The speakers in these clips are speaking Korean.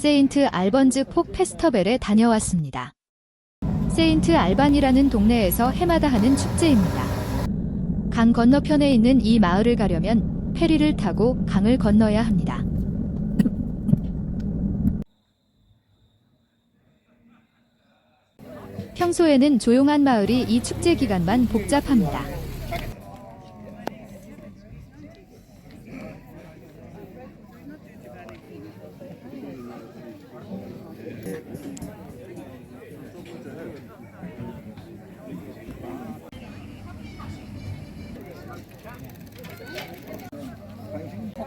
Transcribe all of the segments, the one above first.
세인트 알번즈 폭 페스터벨에 다녀왔습니다. 세인트 알반이라는 동네에서 해마다 하는 축제입니다. 강 건너편에 있는 이 마을을 가려면 페리를 타고 강을 건너야 합니다. 평소에는 조용한 마을이 이 축제 기간만 복잡합니다.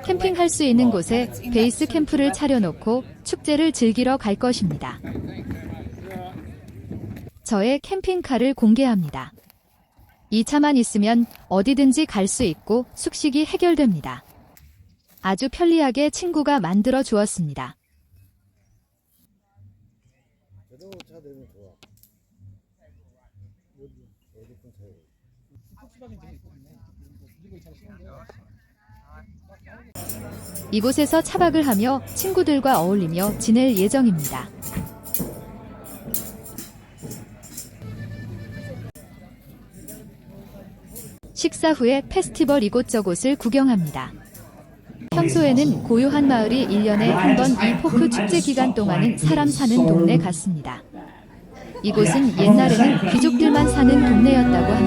캠핑할 수 있는 곳에 베이스 캠프를 차려놓고 축제를 즐기러 갈 것입니다. 저의 캠핑카를 공개합니다. 이 차만 있으면 어디든지 갈 수 있고 숙식이 해결됩니다. 아주 편리하게 친구가 만들어 주었습니다. 이곳에서 차박을 하며 친구들과 어울리며 지낼 예정입니다. 식사 후에 페스티벌 이곳저곳을 구경합니다. 평소에는 고요한 마을이 1년에 한 번 이 포크 축제 기간 동안은 사람 사는 동네 같습니다. 이곳은 옛날에는 귀족들만 사는 동네였다고 합니다.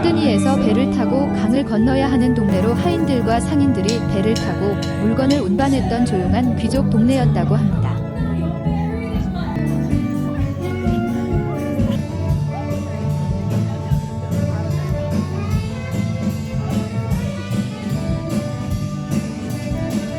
시드니에서 배를 타고 강을 건너야 하는 동네로 하인들과 상인들이 배를 타고 물건을 운반했던 조용한 귀족 동네였다고 합니다.